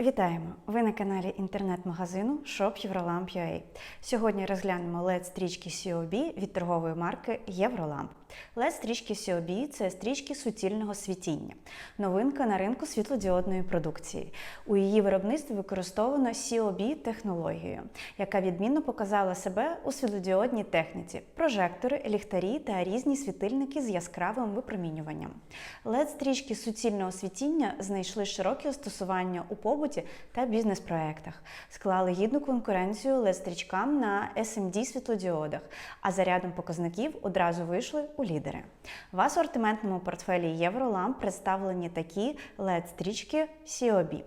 Вітаємо! Ви на каналі інтернет-магазину shop Сьогодні розглянемо LED стрічки COB від торгової марки Євроламп. LED стрічки COB – це стрічки суцільного світіння, новинка на ринку світлодіодної продукції. У її виробництві використовано COB технологію, яка відмінно показала себе у світлодіодній техніці: прожектори, ліхтарі та різні світильники з яскравим випромінюванням. LED стрічки суцільного світіння знайшли широке застосування у побуті та бізнес-проектах, склали гідну конкуренцію LED-стрічкам на SMD світлодіодах, а за рядом показників одразу вийшли у лідери. В асортиментному портфелі Євроламп представлені такі LED-стрічки COB.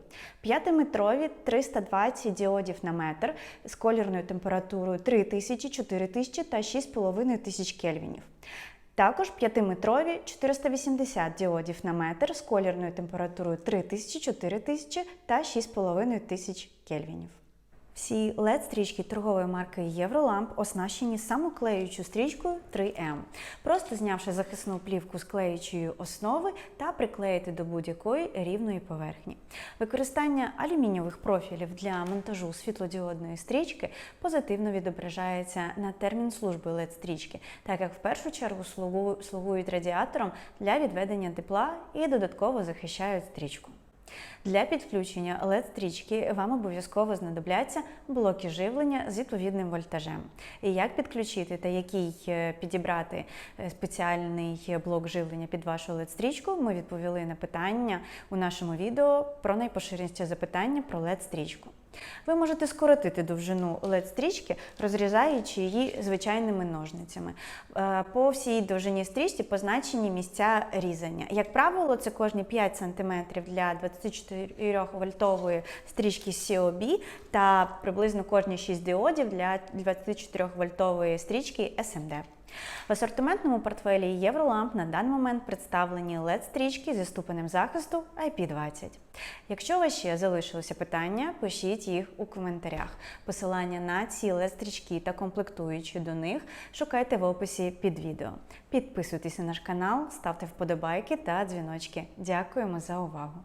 5-метрові 320 діодів на метр з колірною температурою 3000, 4000 та 6500 кельвінів. Також 5-метрові 480 діодів на метр з колірною температурою 3000, 4000 та 6500 кельвінів. Всі LED-стрічки торгової марки Євроламп оснащені самоклеючою стрічкою 3M. Просто знявши захисну плівку з клеючої основи та приклеїти до будь-якої рівної поверхні. Використання алюмінієвих профілів для монтажу світлодіодної стрічки позитивно відображається на термін служби LED-стрічки, так як в першу чергу слугують радіатором для відведення тепла і додатково захищають стрічку. Для підключення LED-стрічки вам обов'язково знадобляться блоки живлення з відповідним вольтажем. І як підключити та який е, підібрати е, спеціальний блок живлення під вашу LED-стрічку, ми відповіли на питання у нашому відео про найпоширеніше запитання про LED-стрічку. Ви можете скоротити довжину LED-стрічки, розрізаючи її звичайними ножницями. Е, по всій довжині стрічки позначені місця різання. Як правило, це кожні 5 см для 24 вольтової стрічки COB та приблизно кожні 6 діодів для 24 вольтової стрічки SMD. В асортиментному портфелі Євроламп на даний момент представлені LED-стрічки зі ступенем захисту IP20. Якщо у вас ще залишилися питання, пишіть їх у коментарях. Посилання на ці LED-стрічки та комплектуючі до них шукайте в описі під відео. Підписуйтесь на наш канал, ставте вподобайки та дзвіночки. Дякуємо за увагу!